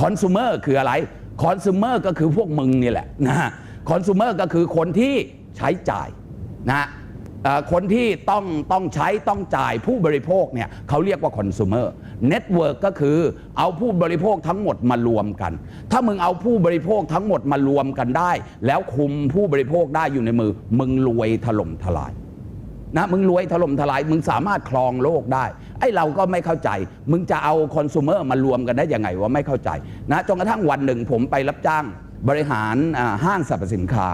คอน sumer คืออะไรคอน sumer ก็คือพวกมึงนี่แหละนะฮะคอน sumer ก็คือคนที่ใช้จ่ายนะคนที่ต้องต้องใช้ต้องจ่ายผู้บริโภคเนี่ยเขาเรียกว่าคอน sumer network ก็คือเอาผู้บริโภคทั้งหมดมารวมกัน ถ้ามึงเอาผู้บริโภคทั้งหมดมารวมกันได้ แล้วคุมผู้บริโภคได้อยู่ในมือ มึงรวยถล่มทลาย นะมึงรวยถล่มทลาย มึงสามารถครองโลกได้ ไอ้เราก็ไม่เข้าใจ มึงจะเอาคอน sumer มารวมกันได้ยังไงว่าไม่เข้าใจนะจนกระทั่งวันหนึ่งผมไปรับจ้างบริหารห้างสรรพสินค้า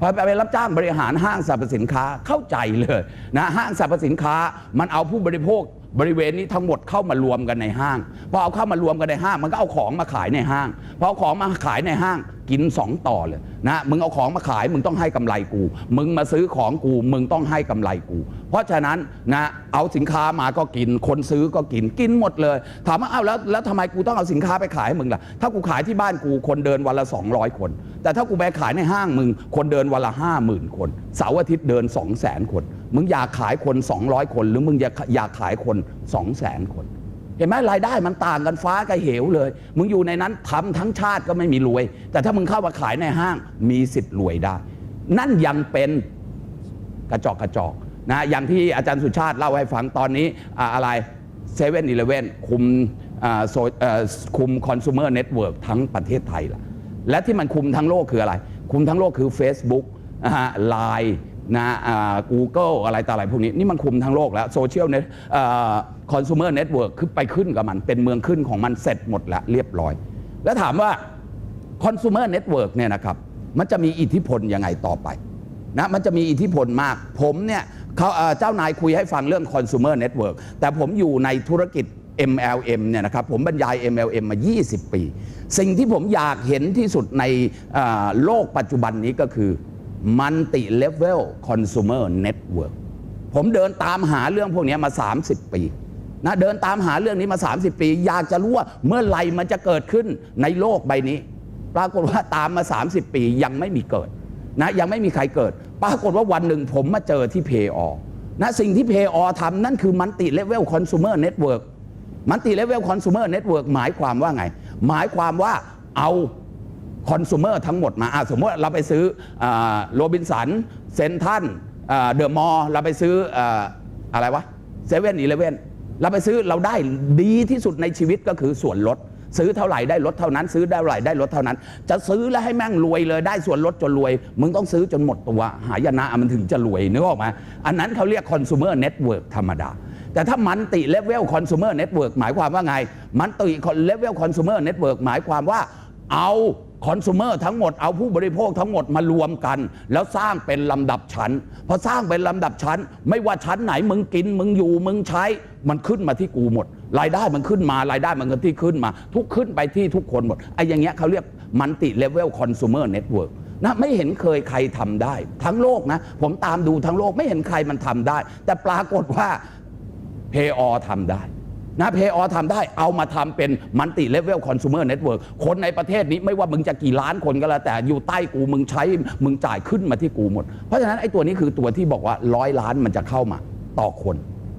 พอไปรับจ้างบริหารห้างสรรพสินค้าเข้าใจเลยนะห้างสรรพสินค้ามันเอาผู้บริโภค บริเวณนี้ทั้งหมดเข้ามารวมกันในห้างพอเอาเข้ามารวมกันในห้าง มันก็เอาของมาขายในห้างพอเอาของมาขายในห้างกินสองต่อเลยนะมึงเอาของมาขายมึงต้องให้กำไรกู มึงมาซื้อของกู มึงต้องให้กำไรกู เพราะฉะนั้นนะเอาสินค้ามาก็กิน คนซื้อก็กินกินหมดเลย ถามว่าอ้าวแล้วแล้วทำไมกูต้องเอาสินค้าไปขายให้มึงล่ะถ้ากูขายที่บ้านกูคนเดินวันละ 200 คน แต่ถ้ากูไปขายในห้างมึงคนเดินวันละห้าหมื่นคนเสาร์อาทิตย์เดิน 2 0 0 0 0 0 คน มึงอยากขายคน 200 คน หรือมึงอยากอยากขายคน 2 0 0 0 0 0คน เห็นไหมรายได้มันต่างกันฟ้ากับเหวเลย มึงอยู่ในนั้นทำทั้งชาติก็ไม่มีรวย แต่ถ้ามึงเข้ามาขายในห้างมีสิทธิ์รวยได้ นั่นยังเป็นกระจอกกระจอกนะอย่างที่อาจารย์สุชาติเล่าให้ฟังตอนนี้อะอะไรเซเว่นอีเลเว่นคุมโซคุมคอน sumer network ทั้งประเทศไทยละและที่มันคุมทั้งโลกคืออะไร คุมทั้งโลกคือ Facebook ไลน์ นะกูเกิลอะไรต่ออะไรพวกนี้ นี่มันคุมทั้งโลกแล้วโซเชียลเน็ตคอน sumer network คือไปขึ้นกับมัน เป็นเมืองขึ้นของมันเสร็จหมดแล้วเรียบร้อย แล้วถามว่า consumer network เนี่ยนะครับมันจะมีอิทธิพลยังไงต่อไปนะมันจะมีอิทธิพลมาก ผมเนี่ยเขาเอ่อเจ้านายคุยให้ฟังเรื่อง consumer network แต่ผมอยู่ในธุรกิจ MLM เนี่ยนะครับผมบรรยาย MLM มา 20 ปี สิ่งที่ผมอยากเห็นที่สุดในโลกปัจจุบันนี้ก็คือ multi level consumer network ผมเดินตามหาเรื่องพวกนี้มา 30 ปีนะเดินตามหาเรื่องนี้มา 30 ปี อยากจะรู้ว่าเมื่อไหร่มันจะเกิดขึ้นในโลกใบนี้ ปรากฏว่าตามมา 30 ปียังไม่มีเกิดนะยังไม่มีใครเกิด ปรากฏว่าวันหนึ่งผมมาเจอที่เพย์อนะสิ่งที่เพย์อทำนั่นคือมันติเลเวลคอน sumer network มันติเลเวลคอน sumer network หมายความว่าไง หมายความว่าเอา คอน sumer ทั้งหมดมาสมมติเราไปซื้อโรบินสันเซนทันเดอะมอลเราไปซื้ออ่าอะไรวะเซเว่นอีเลเว่นเราไปซื้อเราได้ดีที่สุดในชีวิตก็คือส่วนลด ซื้อเท่าไหร่ได้ลดเท่านั้น ซื้อได้เท่าไหร่ได้ลดเท่านั้น จะซื้อแล้วให้แม่งรวยเลยได้ส่วนลดจนรวย มึงต้องซื้อจนหมดตัว หายนะมันถึงจะรวยนึกออกไหมอันนั้นเขาเรียก consumer network ธรรมดา แต่ถ้ามันติเลเวลคอน sumer network หมายความว่าไง มันติเลเวลคอน sumer network หมายความว่าเอา คอน sumer ทั้งหมดเอาผู้บริโภคทั้งหมดมารวมกัน แล้วสร้างเป็นลำดับชั้นพอสร้างเป็นลำดับชั้น ไม่ว่าชั้นไหนมึงกิน มึงอยู่มึงใช้ มันขึ้นมาที่กูหมด รายได้มันขึ้นมารายได้มันก็ที่ขึ้นมา ทุกขึ้นไปที่ทุกคนหมดไอ้อย่างเงี้ยเขาเรียกมันติเลเวลคอน sumer network นะไม่เห็นเคยใครทำได้ ทั้งโลกนะ ผมตามดูทั้งโลกไม่เห็นใครมันทำได้ แต่ปรากฏว่าเพย์อทำได้ นะเพย์อทำได้เอามาทำเป็นมันติเลเวลคอน sumer network คนในประเทศนี้ไม่ว่ามึงจะกี่ล้านคนก็แล้ว แต่อยู่ใต้กูมึงใช้มึงจ่ายขึ้นมาที่กูหมด เพราะฉะนั้นไอ้ตัวนี้คือตัวที่บอกว่าร้อยล้านมันจะเข้ามาต่อคน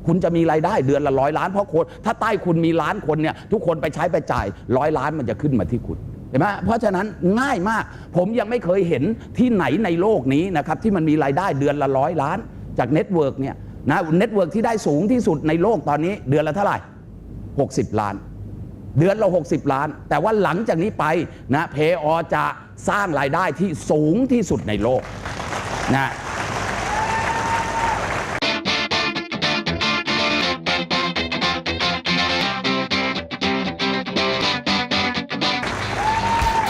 คุณจะมีรายได้เดือนละร้อยล้านเพราะคนถ้าใต้คุณมีล้านคนเนี่ยทุกคนไปใช้ไปจ่ายร้อยล้านมันจะขึ้นมาที่คุณเห็นไหมเพราะฉะนั้นง่ายมาก ผมยังไม่เคยเห็นที่ไหนในโลกนี้นะครับที่มันมีรายได้เดือนละร้อยล้าน จากเน็ตเวิร์กเนี่ยนะเน็ตเวิร์กที่ได้สูงที่สุดในโลกตอนนี้เดือนละเท่าไหร่ 60 ล้าน เดือนละ60 ล้าน แต่ว่าหลังจากนี้ไปนะเพออจะสร้างรายได้ที่สูงที่สุดในโลกนะ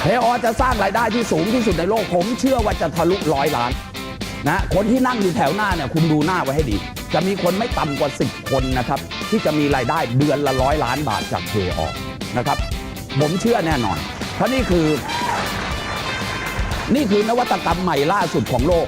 เพออจะสร้างรายได้ที่สูงที่สุดในโลก ผมเชื่อว่าจะทะลุร้อยล้านนะคนที่นั่งอยู่แถวหน้าเนี่ยคุณดูหน้าไว้ให้ดี จะมีคนไม่ต่ำกว่า 10 คนนะครับ ที่จะมีรายได้เดือนละร้อยล้านบาทจากเพออนะครับ ผมเชื่อแน่นอน เพราะนี่คือ นี่คือนวัตกรรมใหม่ล่าสุดของโลก